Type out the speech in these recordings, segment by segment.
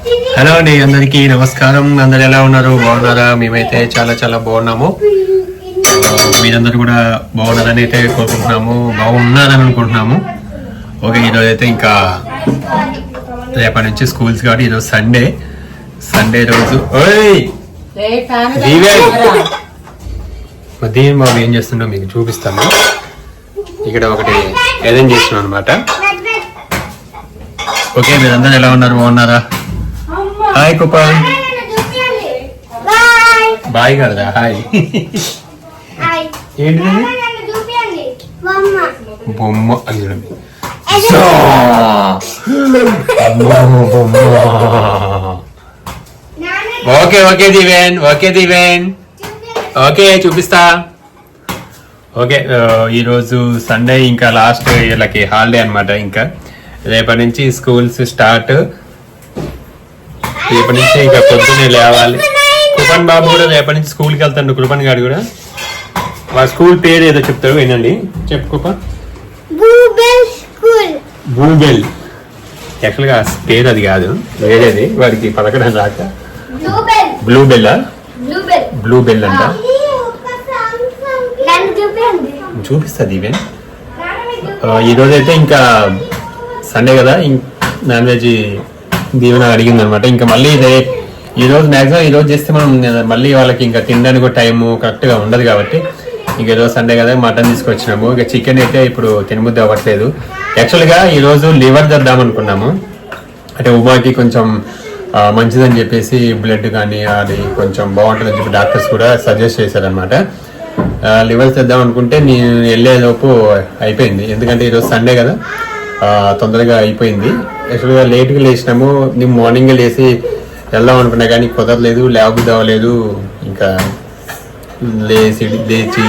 Hello అండి అందరికీ నమస్కారం. అందరు ఎలా ఉన్నారు? బాగున్నారా? మేమైతే చాలా చాలా బాగున్నాము. మీరందరూ కూడా బాగున్నారని అయితే కోరుకుంటున్నాము. బాగున్నారని అనుకుంటున్నాము. ఓకే ఈరోజు అయితే ఇంకా రేపటి నుంచి స్కూల్స్ కాబట్టి ఈరోజు సండే. సండే రోజు. ఓయ్! దీని బాబు ఏం చేస్తుండో మీకు చూపిస్తాను. ఇక్కడ ఒకటి అరేంజ్ చేస్తున్నాం అనమాట ఓకే మీరందరూ ఎలా ఉన్నారు? బాగున్నారా? హాయ్ కుప్ప బాయ్ కదా హాయ్ ఏంటిది? చూపియండి. బొమ్మ. నాన్న. Okay okay Diven. Okay Diven. Okay చూపిస్తా. ఓకే ఈరోజు సండే ఇంకా లాస్ట్ వీళ్ళకి హాలిడే అన్నమాట ఇంకా. రేపటి నుంచి స్కూల్స్ స్టార్ట్. రేపటి నుంచి ఇంకా పొద్దున్నే లేవాలి. కృపన్ బాబు కూడా రేపటి నుంచి స్కూల్కి వెళ్తాడు కృపన్ గారు కూడా. వాళ్ళ స్కూల్ పేరు ఏదో చెప్తారు వినండి. చెప్పు కృప. బూబెల్ యాక్చువల్గా పేరు అది కాదు. వేరేది. వాడికి పలకడం రాక. బ్లూబెల్. బ్లూ బెల్లా బ్లూబెల్. బ్లూ బెల్ అంట చూపిస్తుంది ఈవెన్ నాన్న మీకు ఈ రోజు అయితే ఇంకా సండే కదా. నాన్ వెజ్ దీవెన అడిగింది అనమాట ఇంకా మళ్ళీ ఇదే ఈ రోజు మాక్సిమం ఈ రోజు చేస్తే మనం మళ్ళీ వాళ్ళకి ఇంకా తినడానికి టైం టైము కరెక్ట్గా ఉండదు కాబట్టి ఇంక ఈరోజు సండే కదా మటన్ తీసుకొచ్చినాము. ఇక చికెన్ అయితే ఇప్పుడు తినబుద్ధి అవ్వట్లేదు. యాక్చువల్గా ఈరోజు లివర్ తెద్దాం అనుకున్నాము. అంటే ఉమాకి కొంచెం మంచిదని చెప్పేసి బ్లడ్ కానీ అది కొంచెం బాగుంటుందని చెప్పి డాక్టర్స్ కూడా సజెస్ట్ చేశారనమాట. లివర్ తెద్దాం అనుకుంటే నేను వెళ్ళేలోపు అయిపోయింది. ఎందుకంటే ఈరోజు సండే కదా. తొందరగా అయిపోయింది. యాక్చువల్గా లేట్గా లేచినాము. నేను మార్నింగ్ లేచి వెళ్దాం అనుకున్నా కానీ కుదరలేదు లేవబుద్ధి అవ్వలేదు ఇంకా లేచి లేచి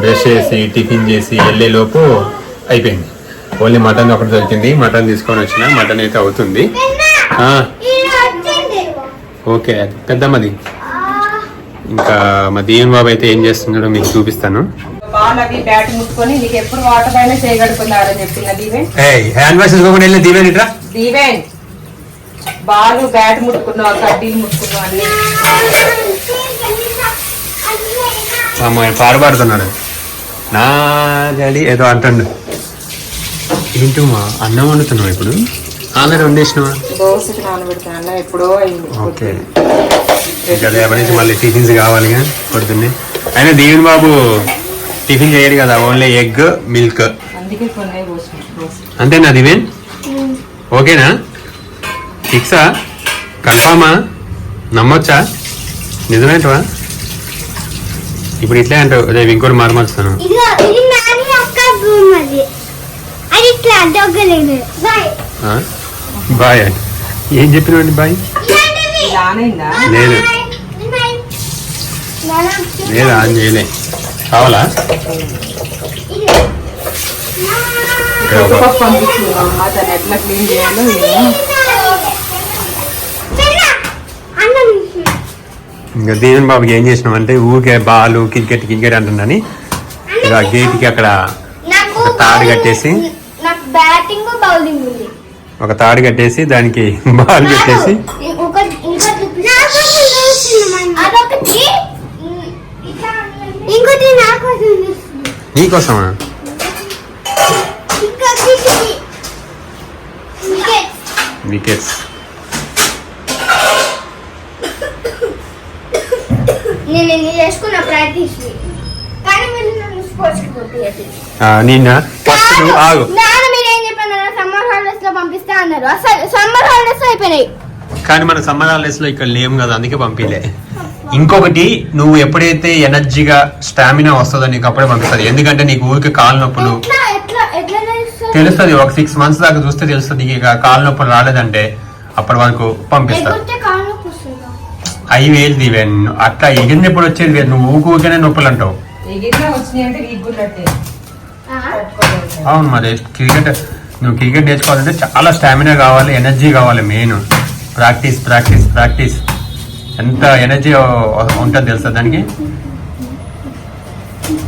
బ్రష్ చేసి టిఫిన్ చేసి వెళ్ళేలోపు అయిపోయింది. ఓన్లీ మటన్ ఒకటి దొరికింది. మటన్ తీసుకొని వచ్చిన. మటన్ అయితే అవుతుంది. ఓకే. పెద్దమ్మది. ఇంకా మా దీవెన్ బాబు అయితే ఏం చేస్తున్నాడో మీకు చూపిస్తాను. అవి బ్యాట్ ముట్టుకొని నీకు ఎప్పుడు వాటర్ పైన చేయగలుగుతున్నారని చెప్తున్నా దీవెన్. హ్యాండ్ వాష్ తీసుకోకుండా వెళ్ళి దీవెన్ ఇట్రా. దీవెన్ బాల్ బ్యాట్ ముట్టుకున్నావు కడ్డీలు ముట్టుకున్నావు అన్ని? పాడుతున్నాడు. నా ఏదో అంటాడు. ఏంటి మా అన్నం వండుతున్నావు ఇప్పుడు? ఆల్రెడీ వండేసినావా? దోశకి నానబెడతాను అన్న ఎప్పుడో అయింది. ఓకే. ఇంకా రేపటి నుంచి మళ్ళీ టిఫిన్స్ కావాలిగా పొద్దున్నే అయినా దీవెన్ బాబు టిఫిన్ చేయడు కదా ఓన్లీ ఎగ్ మిల్క్. అంతేనా దివేన్ ఓకేనా? ఫిక్సా? కన్ఫామా నమ్మొచ్చా? నిజమేంటవా? ఇప్పుడు ఇట్లే అంటావు రేపు ఇంకోటి మారమరుస్తాను అది. ఇట్లా దొగ్గలేదు. బాయ్. బాయ్ ఏం చెప్పినవండి బాయ్? లేదు. లేదు ఆన్ చేయలే. కావాలా? ఎట్లా క్లీన్ చేయాలో ఇంకా దీవెన్ బాబుకి ఏం చేసినామంటే ఊరికే బాల్ క్రికెట్ క్రికెట్ అంటుందని ఇక ఆ గేట్కి అక్కడ నాకు ఒక తాడు కట్టేసి నాకు బ్యాటింగ్ బౌలింగ్ ఉంది. ఒక తాడు కట్టేసి దానికి బాల్ పెట్టేసి ఇంకోటి నీకోసమా ఇంకోటి వికెట్స్ నేను ఎన్ని చేసుకున్న ప్రాక్టీస్ కానీ మీరు నన్ను స్పోర్ట్స్కి నిన్న ఫస్ట్ నువ్వు ఆగు నాన్న మీరు ఏం చెప్పన్నారు సమ్మర్ హాలిడేస్లో పంపిస్తా అన్నారు అసలు సమ్మర్ హాలిడేస్ అయిపోయినాయి కానీ మన సమ్మర్ హాలిడేస్లో ఇక్కడ లేము కదా అందుకే పంపిలే. ఇంకొకటి నువ్వు ఎప్పుడైతే ఎనర్జీగా స్టామినా వస్తుందో నీకు అప్పుడే పంపిస్తుంది. ఎందుకంటే నీకు ఊరికి కాలు నొప్పులు ఎట్లా ఎట్లా ఎట్లా తెలుస్తుంది? ఒక సిక్స్ మంత్స్ దాకా చూస్తే తెలుస్తుంది నీకు ఇక కాలు నొప్పులు రాలేదంటే అప్పటి వరకు పంపిస్తారు? అవి వేలు దీవెన్ అట్లా ఎగిరిన ఎప్పుడు వచ్చేది వేరు. నువ్వు ఊకు ఊరికనే నొప్పులు అంటావు? అవును మరి క్రికెట్ నువ్వు క్రికెట్ నేర్చుకోవాలంటే చాలా స్టామినా కావాలి ఎనర్జీ కావాలి మెయిన్. Practice practice practice. ఎంత ఎనర్జీ ఉంటుంది తెలుసా దానికి?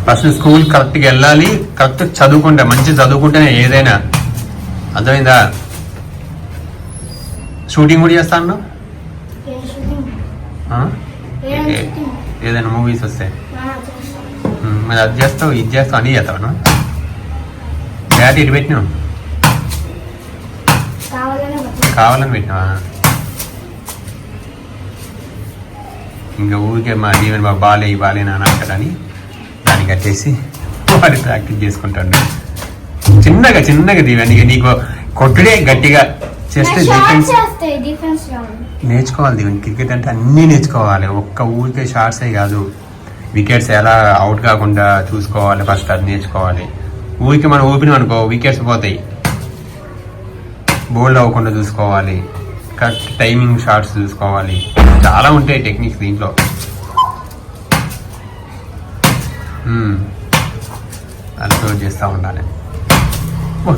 ఫస్ట్ స్కూల్ కరెక్ట్గా వెళ్ళాలి కరెక్ట్ చదువుకుంటే మంచి చదువుకుంటేనే ఏదైనా. అర్థమైందా? షూటింగ్ కూడా చేస్తా అన్నావు? ఏం షూటింగ్ ఆ? ఏం ఏ- షూటింగ్ ఏదైనా మూవీస్ చేస్తాను. ఉమ్, మరి అది చేస్తావు ఇది చేస్తావు అన్నీ చేస్తావు బ్యాట్ ఇటు పెట్టినావు? కావాలనే పట్టు. కావాలని పెట్టినావా? ఇంకా ఊరికే మా దీవెన బాబు బాలే బాలే అని అంటాడని దాన్ని కట్టేసి వాడి ప్రాక్టీస్ చేసుకుంటాడు. చిన్నగా చిన్నగా దీవెన ఇక నీకు కొట్టుడే గట్టిగా చేస్తే డిఫెన్స్ నేర్చుకోవాలి దీవెన క్రికెట్ అంటే అన్నీ నేర్చుకోవాలి. ఒక్క ఊరికే షార్ట్సే కాదు. వికెట్స్ ఎలా అవుట్ కాకుండా చూసుకోవాలి ఫస్ట్ అది నేర్చుకోవాలి. ఊరికి మనం ఊపినాం అనుకో వికెట్స్ పోతాయి. బోల్డ్ అవ్వకుండా చూసుకోవాలి. కరెక్ట్ టైమింగ్ షార్ట్స్ చూసుకోవాలి చాలా ఉంటాయి టెక్నిక్స్ దీంట్లో మ్మ్. అబ్జర్వ్ చేస్తూ ఉండాలి ఓ.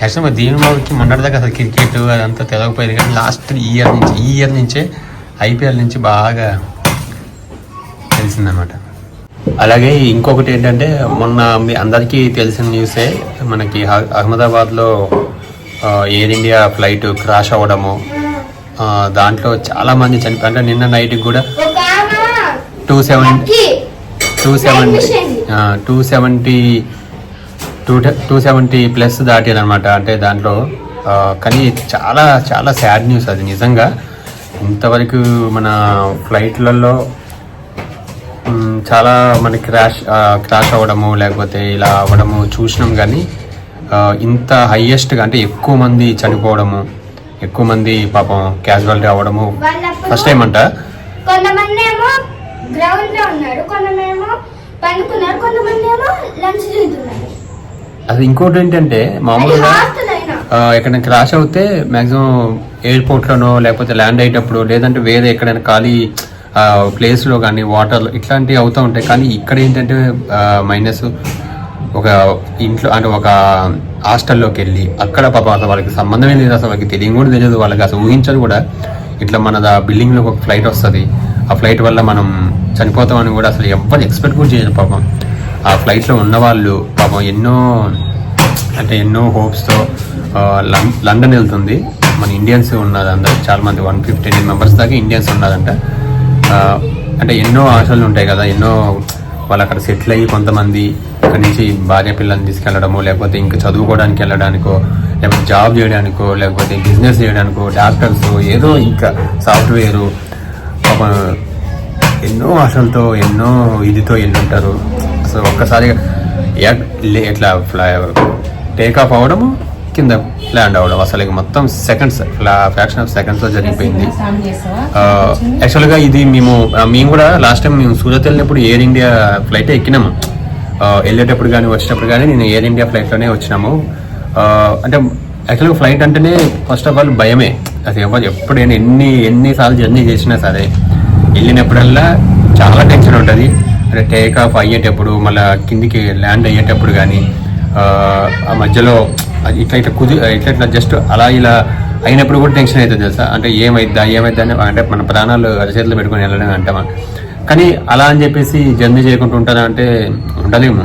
యాక్చువల్ మా దీని బాబుకి మొన్నటిదాకా అసలు క్రికెట్ అదంతా తెలవకపోయేది కానీ లాస్ట్ ఇయర్ నుంచి ఈ ఇయర్ నుంచే ఐపీఎల్ నుంచి బాగా తెలిసిందనమాట అలాగే ఇంకొకటి ఏంటంటే మొన్న మీ అందరికీ తెలిసిన న్యూసే మనకి అహ్మదాబాద్లో ఎయిర్ ఇండియా ఫ్లైట్ క్రాష్ అవ్వడము దాంట్లో చాలామంది చనిపో అంటే నిన్న నైట్కి కూడా two seven two seventy two seventy two two seventy plus దాటిదనమాట అంటే దాంట్లో కానీ చాలా చాలా సాడ్ న్యూస్ అది నిజంగా. ఇంతవరకు మన ఫ్లైట్లలో చాలా మన క్రాష్ క్రాష్ అవ్వడము లేకపోతే ఇలా అవ్వడము చూసినాం కానీ ఇంత హయ్యెస్ట్గా అంటే ఎక్కువ మంది చనిపోవడము ఎక్కువ మంది పాపం క్యాజువాలిటీ అవ్వడము ఫస్ట్ టైం అంట. కొంతమంది ఏమో గ్రౌండ్లో ఉన్నారు కొంతమంది ఏమో పండుకున్నారు కొంతమంది ఏమో లంచ్ తింటున్నారు అది ఇంకోటి ఏంటంటే మామూలుగా ఎక్కడైనా క్రాష్ అవుతే మ్యాక్సిమం ఎయిర్పోర్ట్లోనో లేకపోతే ల్యాండ్ అయ్యేటప్పుడు లేదంటే వేరే ఎక్కడైనా ఖాళీ ప్లేస్లో కానీ వాటర్లో ఇట్లాంటివి అవుతూ ఉంటాయి. కానీ ఇక్కడ ఏంటంటే మైనస్ ఒక ఇంట్లో అంటే ఒక హాస్టల్లోకి వెళ్ళి అక్కడ పాప అసలు వాళ్ళకి సంబంధమే లేదు. అసలు వాళ్ళకి తెలియని కూడా తెలియదు. వాళ్ళకి అసలు ఊహించదు కూడా ఇట్లా మన బిల్డింగ్లో ఒక ఫ్లైట్ వస్తుంది. ఆ ఫ్లైట్ వల్ల మనం చనిపోతామని కూడా అసలు ఎవ్వరు ఎక్స్పెక్ట్ కూడా చేయరు పాపం. ఆ ఫ్లైట్లో ఉన్న వాళ్ళు పాపం ఎన్నో అంటే ఎన్నో హోప్స్తో లండన్ వెళ్తుంది. మన ఇండియన్స్ ఉన్నారు అందరు చాలా మంది వన్ ఫిఫ్టీన్ మెంబర్స్ దాకా ఇండియన్స్ ఉన్నారంట అంటే ఎన్నో ఆశలు ఉంటాయి కదా ఎన్నో వాళ్ళు అక్కడ సెటిల్ అయ్యి కొంతమంది ఇక్కడ నుంచి భార్య పిల్లల్ని తీసుకెళ్ళడమో లేకపోతే ఇంకా చదువుకోవడానికి వెళ్ళడానికో లేకపోతే జాబ్ చేయడానికో లేకపోతే బిజినెస్ చేయడానికో డాక్టర్స్ ఏదో ఇంకా సాఫ్ట్వేరు ఒక ఎన్నో ఆశలతో ఎన్నో ఇదితో వెళ్ళుంటారు. అసలు ఒక్కసారిగా ఇట్లా ఫ్లై టేక్ ఆఫ్ అవ్వడము కింద ల్యాండ్ అవ్వడం. అసలు మొత్తం సెకండ్స్ ఫ్రాక్షన్ ఆఫ్ సెకండ్స్లో జరిగిపోయింది. యాక్చువల్గా ఇది మేము మేము కూడా లాస్ట్ టైం మేము సూరత్ వెళ్ళినప్పుడు ఎయిర్ ఇండియా ఫ్లైట్ ఎక్కినాము. వెళ్ళేటప్పుడు కానీ వచ్చేటప్పుడు కానీ నేను ఎయిర్ ఇండియా ఫ్లైట్లోనే వచ్చినాము. అంటే యాక్చువల్గా ఫ్లైట్ అంటేనే ఫస్ట్ ఆఫ్ ఆల్ భయమే. అసలు ఎవరు ఎప్పుడైనా ఎన్ని ఎన్నిసార్లు జర్నీ చేసినా సరే వెళ్ళినప్పుడల్లా చాలా టెన్షన్ ఉంటుంది. అంటే టేక్ ఆఫ్ అయ్యేటప్పుడు మళ్ళీ కిందికి ల్యాండ్ అయ్యేటప్పుడు కానీ ఆ మధ్యలో ఇట్లా ఇట్లా కుది ఇట్లా ఇట్లా జస్ట్ అలా ఇలా అయినప్పుడు కూడా టెన్షన్ అవుతుంది తెలుసా? అంటే ఏమైద్దా ఏమైద్దా అని అంటే మన ప్రాణాలు అరచేతులు పెట్టుకొని వెళ్ళడం అంటామా కానీ అలా అని చెప్పేసి జర్నీ చేయకుండా ఉంటారా అంటే ఉండలేము.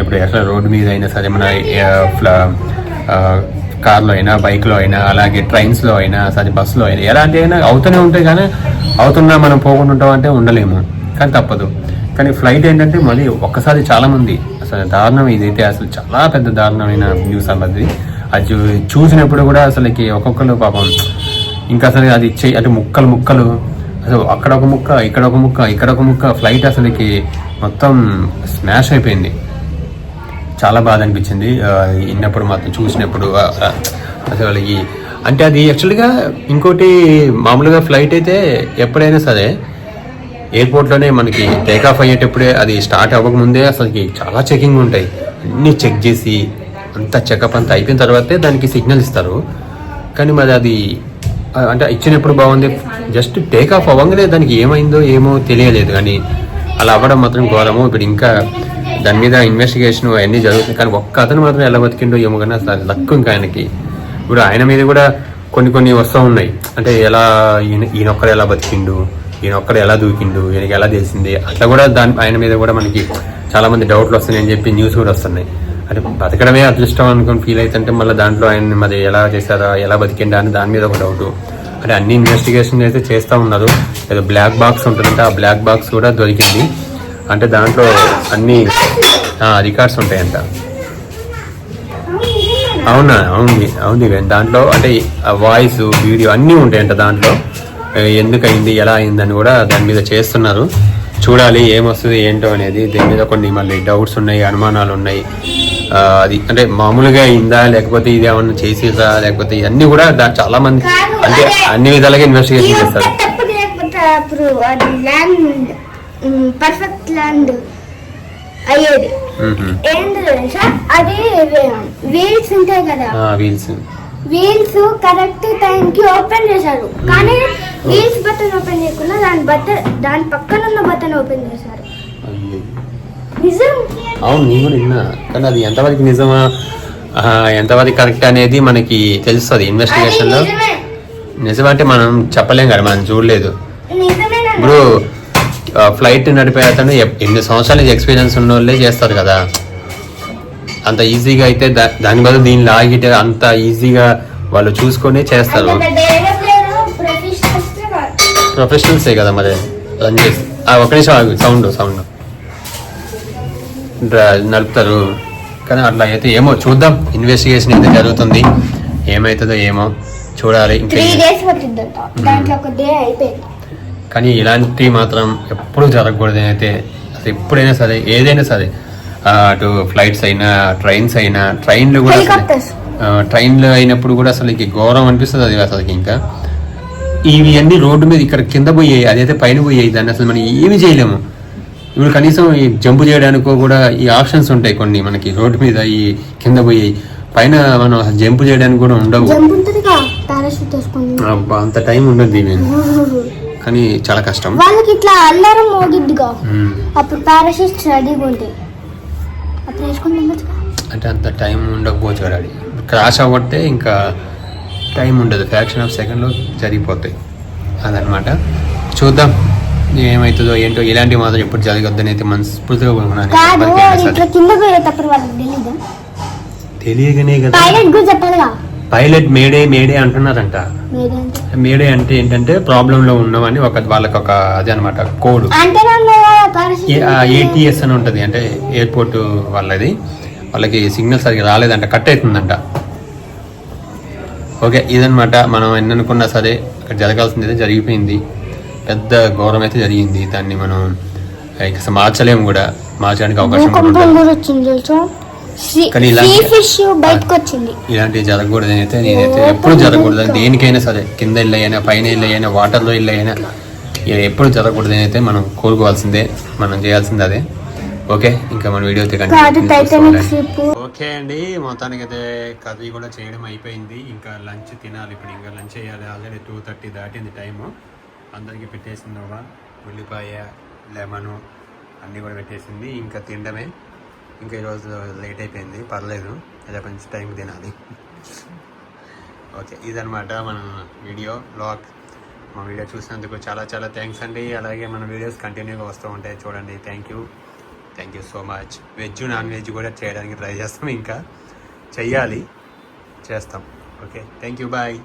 ఇప్పుడు ఎట్లా రోడ్డు మీద అయినా సరే మన ఫ్ల- కార్లో అయినా బైక్లో అయినా అలాగే ట్రైన్స్లో అయినా సరే బస్సులో అయినా ఎలాంటి అయినా అవుతూనే ఉంటాయి కానీ అవుతున్నా మనం పోకుండా ఉంటాం అంటే ఉండలేము. కానీ తప్పదు. కానీ ఫ్లైట్ ఏంటంటే మళ్ళీ ఒక్కసారి చాలామంది అసలు దారుణం ఇదైతే అసలు చాలా పెద్ద దారుణమైన న్యూస్ అన్నది. అది చూ- చూసినప్పుడు కూడా అసలుకి ఒక్కొక్కరు పాపం ఇంకా అసలు అది చెయ్యి అంటే ముక్కలు ముక్కలు అసలు అక్కడ ఒక ముక్క ఇక్కడ ఒక ముక్క ఇక్కడ ఒక ముక్క ఫ్లైట్ అసలుకి మొత్తం స్మాష్ అయిపోయింది. చాలా బాధ అనిపించింది విన్నప్పుడు మాత్రం చూసినప్పుడు అసలు ఈ అంటే అది యాక్చువల్గా ఇంకోటి మామూలుగా ఫ్లైట్ అయితే ఎప్పుడైనా సరే ఎయిర్పోర్ట్లోనే మనకి టేక్ ఆఫ్ అయ్యేటప్పుడే అది స్టార్ట్ అవ్వకముందే అసలుకి చాలా చెకింగ్ ఉంటాయి. అన్నీ చెక్ చేసి అంతా చెకప్ అంతా అయిపోయిన తర్వాతే దానికి సిగ్నల్ ఇస్తారు. కానీ మరి అది అంటే ఇచ్చినప్పుడు బాగుంది. జస్ట్ టేక్ ఆఫ్ అవ్వగానే దానికి ఏమైందో ఏమో తెలియలేదు. కానీ అలా అవ్వడం మాత్రం ఘోరము. ఇప్పుడు ఇంకా దాని మీద ఇన్వెస్టిగేషన్ అవన్నీ జరుగుతుంది కానీ ఒక్క అతను మాత్రం ఎలా బతికిండో ఏమో కానీ అసలు లక్కు ఇంకా ఆయనకి. ఇప్పుడు ఆయన మీద కూడా కొన్ని కొన్ని వస్తూ ఉన్నాయి. అంటే ఎలా ఈయన ఈయనొక్కడు ఎలా బతికిండు? ఈయనొక్కడు ఎలా దూకిండు ఈయనకి ఎలా తెలిసింది అట్లా కూడా దాని ఆయన మీద కూడా మనకి చాలా మంది డౌట్లు వస్తున్నాయని చెప్పి న్యూస్ కూడా వస్తున్నాయి. అంటే బతకడమే అదృష్టం అనుకుని ఫీల్ అవుతుంటే మళ్ళీ దాంట్లో ఆయన మరి ఎలా చేశారా ఎలా బతికిండా అని దాని మీద ఒక డౌట్ అంటే అన్ని ఇన్వెస్టిగేషన్ అయితే చేస్తూ ఉన్నారు. ఏదో బ్లాక్ బాక్స్ ఉంటుందంటే ఆ బ్లాక్ బాక్స్ కూడా దొరికింది. అంటే దాంట్లో అన్ని రికార్డ్స్ ఉంటాయంట. అవునా? అవును అవును. దాంట్లో అంటే వాయిస్ వీడియో అన్నీ ఉంటాయంట దాంట్లో. ఏ, ఎందుకు అయింది ఎలా అయిందని కూడా దాని మీద చేస్తున్నారు. చూడాలి ఏమొస్తుంది ఏంటో అనేది దీని మీద కొన్ని మళ్ళీ డౌట్స్ ఉన్నాయి అనుమానాలు ఉన్నాయి. అది అంటే మామూలుగా అయిందా లేకపోతే ఇది ఏమన్నా చేసేదా లేకపోతే ఇవన్నీ కూడా దా- చాలా మంది అంటే. అన్ని విధాలుగా ఇన్వెస్టిగేషన్ చేస్తారు. తప్పు లేకపోతే అప్పుడు అది ల్యాండ్ పర్ఫెక్ట్ ల్యాండ్ అయ్యేది. మ్మ్. ఏంటి తెలుసా? అది వీల్స్ ఉంటాయి కదా. వీల్స్ వీల్స్ కరెక్ట్ టైం కి ఓపెన్ చేశారు. కానీ వీల్స్ బటన్ ఓపెన్ చేయకుండా దాని బటన్ దాని పక్కన ఉన్న బటన్ ఓపెన్ చేశారు. నిజం? అవును నేను కూడా విన్నా. కానీ అది ఎంతవరకు నిజమా? ఎంతవరకు కరెక్ట్ అనేది మనకి తెలుస్తుంది అది ఇన్వెస్టిగేషన్లో నిజమే. నిజమంటే మనం చెప్పలేం కదా మనం చూడలేదు. ఇప్పుడు ఫ్లైట్ నడిపే అతను ఎన్ని సంవత్సరాల నుంచి ఎక్స్పీరియన్స్ ఉన్న వాళ్ళే చేస్తారు కదా. అంత ఈజీగా అయితే దా- దాని బదులు దీన్ని లాగితే అంత ఈజీగా వాళ్ళు చూసుకొని చేస్తారు. ప్రొఫెషనల్సే కదా మరి? రన్ చేసి. ఆ, ఒక నిమిషం ఆగు. Sound sound. నడుపుతారు. కానీ అట్లా అయితే ఏమో చూద్దాం. ఇన్వెస్టిగేషన్ అయితే జరుగుతుంది. ఏమవుతుందో ఏమో చూడాలి. అయిపోయింది. కానీ ఇలాంటి మాత్రం ఎప్పుడు జరగకూడదు అయితే అసలు ఎప్పుడైనా సరే ఏదైనా సరే అటు ఫ్లైట్స్ అయినా ట్రైన్స్ అయినా ట్రైన్లు కూడా ట్రైన్లు అయినప్పుడు కూడా అసలు ఘోరం అనిపిస్తుంది అది అసలు ఇంకా. ఇవి అన్ని రోడ్డు మీద ఇక్కడ కింద పోయాయి అదైతే పైన పోయాయి దాన్ని అసలు మనం ఏమి చేయలేము. ఇప్పుడు కనీసం ఈ జంపు చేయడానికో కూడా ఈ ఆప్షన్స్ ఉంటాయి కొన్ని మనకి రోడ్డు మీద ఈ కింద పోయాయి. పైన మనం అసలు జంపు చేయడానికి కూడా ఉండవు. అబ్బా, అంత టైం ఉండదు దీని కానీ చాలా కష్టం. వాళ్ళకి ఇట్లా అల్లరం మోగిద్దిగా. అప్పుడు పారాషూట్ రెడీగా ఉంటాయి అప్పుడు. అంటే అంత టైం ఉండకపోవచ్చు కదా క్రాష్ అవ్వతే ఇంకా టైం ఉండదు. ఫ్యాక్షన్ ఆఫ్ సెకండ్లో జరిగిపోతాయి. అదనమాట చూద్దాం. ఏమవుతుందో ఏంటో ఇలాంటివి మాత్రం ఎప్పుడు జరగద్దని అయితే మనస్ఫూర్తిగా సరే. ఇట్లా కింద. పైలట్ మేడే మేడే అంటున్నారంట. మేడే అంటే? ఏంటంటే ప్రాబ్లం లో ఉన్నామని ఒక వాళ్ళకి ఒక అదే అనమాట కోడ్. ఏటీఎస్ అని ఉంటుంది. అంటే ఎయిర్పోర్ట్ వాళ్ళది. వాళ్ళకి సిగ్నల్ సరిగ్గా రాలేదంట కట్ అవుతుందంట. ఓకే ఇదనమాట మనం ఎన్ని అనుకున్నా సరే అక్కడ జరగాల్సింది అయితే జరిగిపోయింది. పెద్ద ఘోరం అయితే జరిగింది. దాన్ని మనం ఇక మార్చలేము కూడా. మార్చడానికి అవకాశం కానీ ఇలాంటివి జరగకూడదు అయితే నేనైతే ఎప్పుడు జరగకూడదు. దేనికైనా సరే కింద ఇల్లు అయినా పైన ఇల్లు అయినా వాటర్లో ఇల్లు అయినా ఇది ఎప్పుడు జరగకూడదు అయితే మనం కోరుకోవాల్సిందే మనం చేయాల్సిందే అదే. ఓకే ఇంకా మన వీడియో అయితే ఓకే అండి. మొత్తానికి అయితే కర్రీ కూడా చేయడం అయిపోయింది. ఇంకా లంచ్ తినాలి. ఇప్పుడు ఇంకా లంచ్ చేయాలి. ఆల్రెడీ టూ థర్టీ దాటింది టైము. అందరికీ పెట్టేసింది ఒక ఉల్లిపాయ లెమను అన్నీ కూడా పెట్టేసింది. ఇంకా తినడమే. ఇంకా ఈరోజు లేట్ అయిపోయింది. పర్లేదు. రేపు నుంచి టైం తినాలి. ఓకే ఇదనమాట మన వీడియో బ్లాగ్ మా వీడియో చూసినందుకు చాలా చాలా థ్యాంక్స్ అండి. అలాగే మన వీడియోస్ కంటిన్యూగా వస్తూ ఉంటాయి. చూడండి. Thank you. Thank you so much veg non veg కూడా చేయడానికి ట్రై చేస్తాం ఇంకా. చెయ్యాలి. చేస్తాం. Okay thank you bye